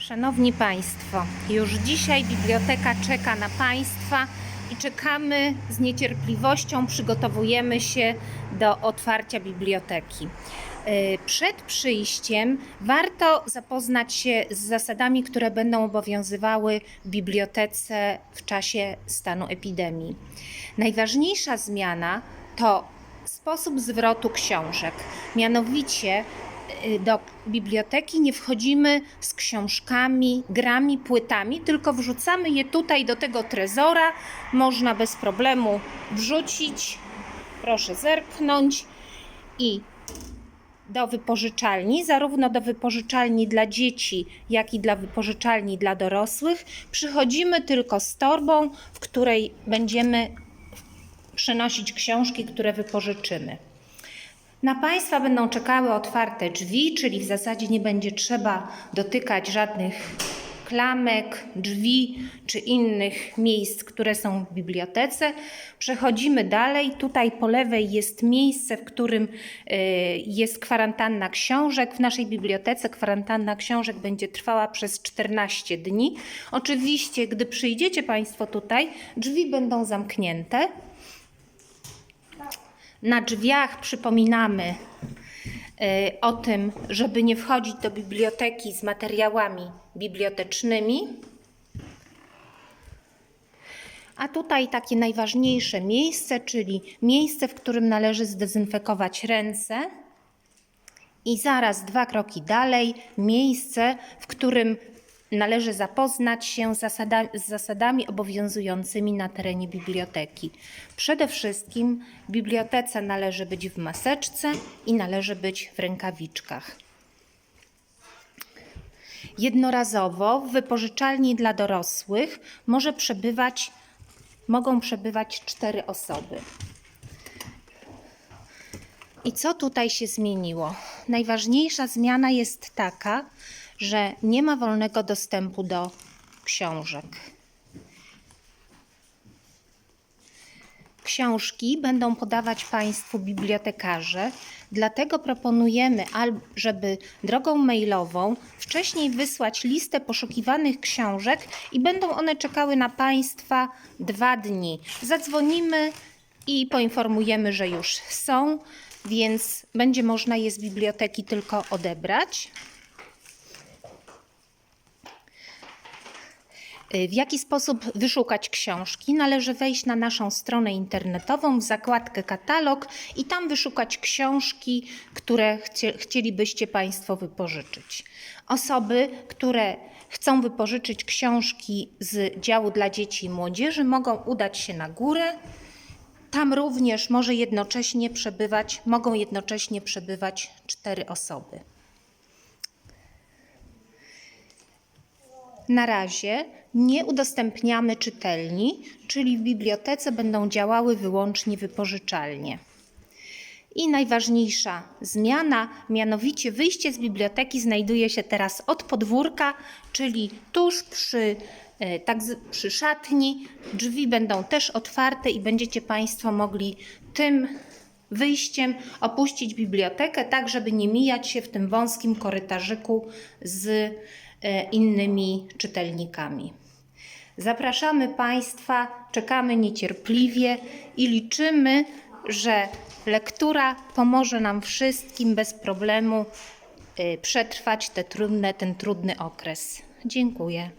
Szanowni Państwo, już dzisiaj biblioteka czeka na Państwa i czekamy z niecierpliwością, przygotowujemy się do otwarcia biblioteki. Yy, Przed przyjściem warto zapoznać się z zasadami, które będą obowiązywały w bibliotece w czasie stanu epidemii. Najważniejsza zmiana to sposób zwrotu książek. Mianowicie y, do biblioteki nie wchodzimy z książkami, grami, płytami, tylko wrzucamy je tutaj do tego trezora. Można bez problemu wrzucić. Proszę zerknąć i do wypożyczalni, zarówno do wypożyczalni dla dzieci, jak i dla wypożyczalni dla dorosłych. Przychodzimy tylko z torbą, w której będziemy przynosić książki, które wypożyczymy. Na Państwa będą czekały otwarte drzwi, czyli w zasadzie nie będzie trzeba dotykać żadnych klamek, drzwi czy innych miejsc, które są w bibliotece. Przechodzimy dalej. Tutaj po lewej jest miejsce, w którym y, jest kwarantanna książek. W naszej bibliotece kwarantanna książek będzie trwała przez 14 dni. Oczywiście, gdy przyjdziecie Państwo tutaj, drzwi będą zamknięte. Na drzwiach przypominamy y, o tym, żeby nie wchodzić do biblioteki z materiałami bibliotecznymi. A tutaj takie najważniejsze miejsce, czyli miejsce, w którym należy zdezynfekować ręce. I zaraz dwa kroki dalej, miejsce, w którym należy zapoznać się z, zasada, z zasadami obowiązującymi na terenie biblioteki. Przede wszystkim bibliotece należy być w maseczce i należy być w rękawiczkach. Jednorazowo w wypożyczalni dla dorosłych może przebywać, mogą przebywać cztery osoby. I co tutaj się zmieniło? Najważniejsza zmiana jest taka, że nie ma wolnego dostępu do książek. Książki będą podawać Państwu bibliotekarze, dlatego proponujemy, żeby drogą mailową wcześniej wysłać listę poszukiwanych książek i będą one czekały na Państwa dwa dni. Zadzwonimy i poinformujemy, że już są, więc będzie można je z biblioteki tylko odebrać. W jaki sposób wyszukać książki? Należy wejść na naszą stronę internetową w zakładkę katalog i tam wyszukać książki, które chcie, chcielibyście Państwo wypożyczyć. Osoby, które chcą wypożyczyć książki z działu dla dzieci i młodzieży, mogą udać się na górę. Tam również może jednocześnie przebywać, mogą jednocześnie przebywać cztery osoby. Na razie nie udostępniamy czytelni, czyli w bibliotece będą działały wyłącznie wypożyczalnie. I najważniejsza zmiana, mianowicie wyjście z biblioteki znajduje się teraz od podwórka, czyli tuż przy, e, tak przy szatni. Drzwi będą też otwarte i będziecie Państwo mogli tym wyjściem opuścić bibliotekę, tak żeby nie mijać się w tym wąskim korytarzyku z innymi czytelnikami. Zapraszamy Państwa, czekamy niecierpliwie i liczymy, że lektura pomoże nam wszystkim bez problemu y, przetrwać te trudne, ten trudny okres. Dziękuję.